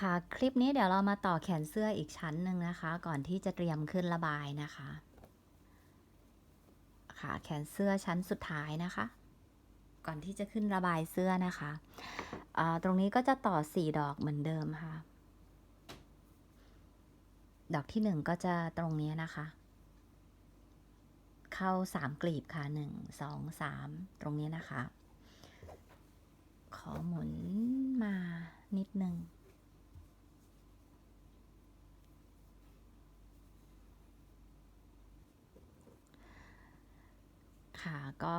ค่ะ คลิปนี้เดี๋ยวเรามาต่อแขนเสื้ออีกชั้นหนึ่งนะคะ ก่อนที่จะเตรียมขึ้นระบายนะคะ ค่ะ แขนเสื้อชั้นสุดท้ายนะคะ ก่อนที่จะขึ้นระบายเสื้อนะคะตรงนี้ก็จะต่อสี่ดอกเหมือนเดิมค่ะ ดอกที่หนึ่งก็จะตรงนี้นะคะ เข้าสามกลีบค่ะหนึ่งสองสามตรงนี้นะคะ ขอหมุนมานิดนึง ค่ะ ก็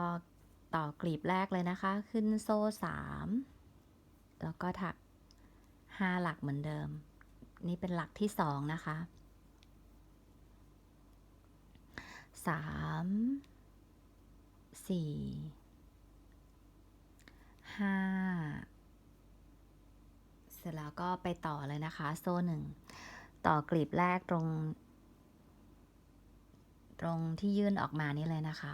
ต่อกลีบแรกเลยนะคะ ขึ้นโซ่สามแล้วก็ถักห้าหลักเหมือนเดิม นี่เป็นหลักที่สองนะคะสามสี่ห้าเสร็จแล้วก็ไปต่อเลยนะคะ โซ่หนึ่งต่อกลีบแรกตรง ตรงที่ยื่นออกมานี่เลยนะคะ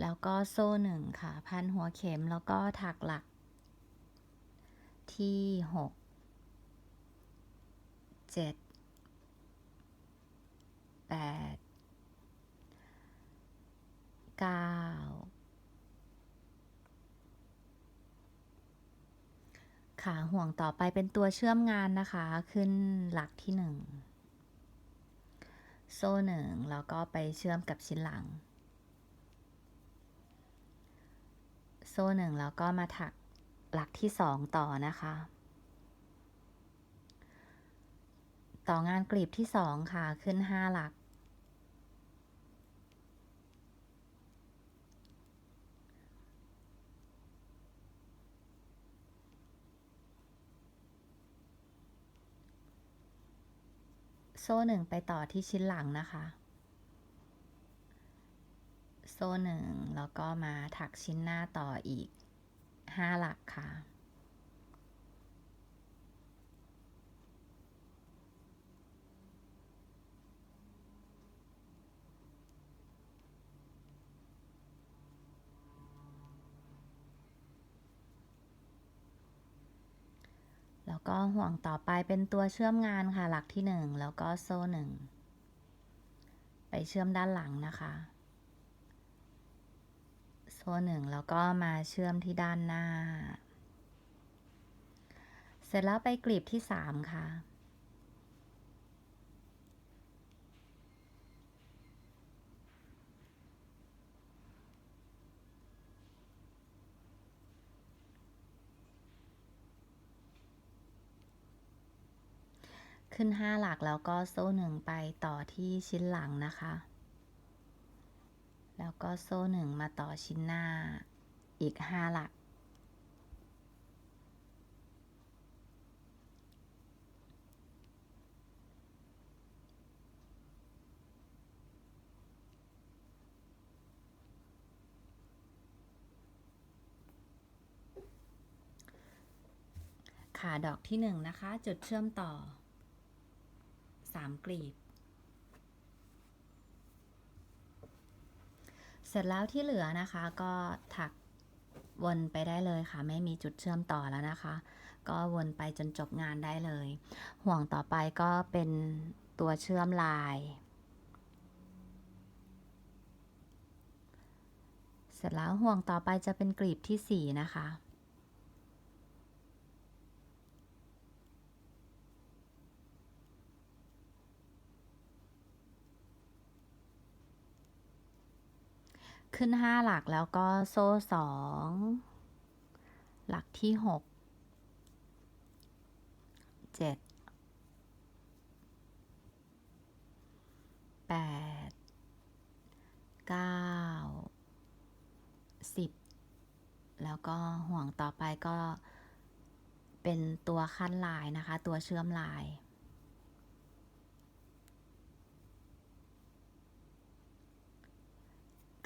แล้วก็โซ่หนึ่งค่ะ พันหัวเข็มแล้วก็ถักหลัก ที่หกเจ็ดแปดเก้าค่ะห่วงต่อไปเป็นตัวเชื่อมงานนะคะ ขึ้นหลักที่หนึ่งโซ่หนึ่งแล้วก็ไปเชื่อมกับชิ้นหลัง ซ่หนึ่งแล้วก็มาถักหลักที่สองต่อนะคะ ต่องานกลีบที่สองค่ะขึ้นห้าหลัก โซ่หนึ่งไปต่อที่ชิ้นหลังนะคะ โซ่หนึ่งแล้วก็มาถักชิ้นหน้าต่ออีกห้าหลักค่ะ แล้วก็ห่วงต่อไปเป็นตัวเชื่อมงานค่ะ หลักที่หนึ่งแล้วก็โซ่หนึ่งไปเชื่อมด้านหลังนะคะ โซ่หนึ่งแล้วก็มาเชื่อมที่ด้านหน้า เสร็จแล้วไปกลีบที่สามค่ะ ขึ้นห้าหลักแล้วก็โซ่หนึ่งไปต่อที่ชิ้นหลังนะคะ แล้วก็โซ่หนึ่งมาต่อชิ้นหน้าอีกห้าหลัก ขาดอกที่หนึ่งนะคะ จุดเชื่อมต่อสามกลีบ เส ร็จแล้วที่เหลือนะคะก็ถักวนไปได้เลยค่ะ ไม่มีจุดเชื่อมต่อแล้วนะคะ ก็วนไปจนจบงานได้เลย ห่วงต่อไปก็เป็นตัวเชื่อมลาย เสร็จแล้วห่วงต่อไปจะเป็นกลีบที่สี่นะคะ ขึ้นห้าหลักแล้วก็โซ่สองหลักที่หกเจ็ดแปดเก้าสิบแล้วก็ห่วงต่อไปก็เป็นตัวขั้นลายนะคะ ตัวเชื่อมลาย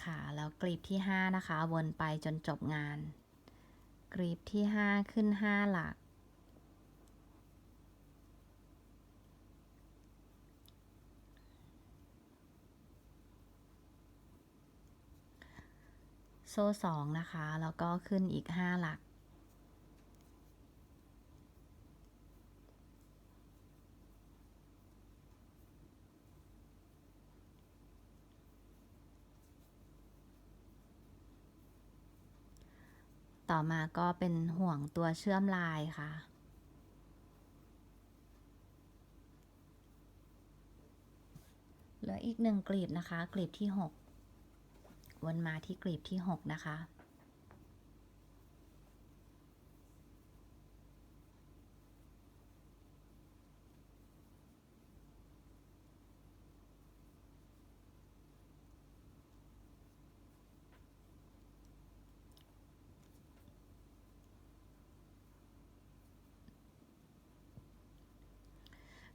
ค่ะ แล้วกรีบที่ 5 นะคะ วนไปจนจบงาน กรีบที่ 5 ขึ้น 5 หลัก โซ่สองนะคะ แล้วก็ขึ้นอีกห้าหลัก ต่อมาก็เป็นห่วงตัวเชื่อมลายค่ะ เหลืออีกหนึ่งกลีบนะคะ กลีบที่ 6 วนมาที่กลีบที่ 6 นะคะ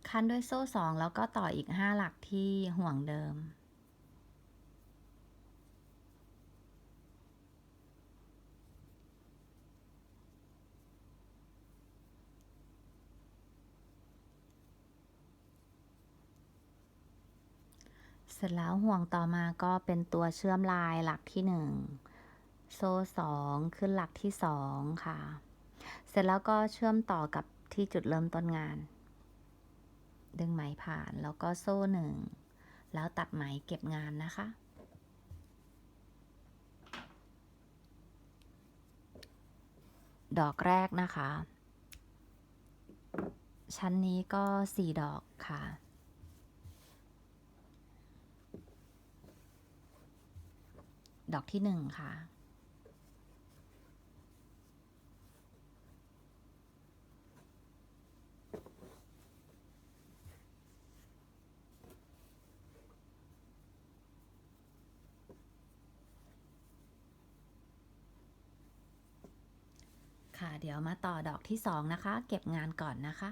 คันด้วยโซ่สองแล้วก็ต่ออีก 5 หลักที่ห่วงเดิม เสร็จแล้วห่วงต่อมาก็เป็นตัวเชื่อมลายหลักที่ 1 โซ่สองขึ้นหลักที่ 2 ค่ะ เสร็จแล้วก็เชื่อมต่อกับที่จุดเริ่มต้นงาน ดึงไหมผ่านแล้วก็โซ่หนึ่งแล้วตัดไหมเก็บงานนะคะ ดอกแรกนะคะ ชั้นนี้ก็สี่ดอกค่ะดอกที่หนึ่งค่ะ ค่ะ เดี๋ยวมาต่อดอกที่สองนะคะ เก็บงานก่อนนะคะ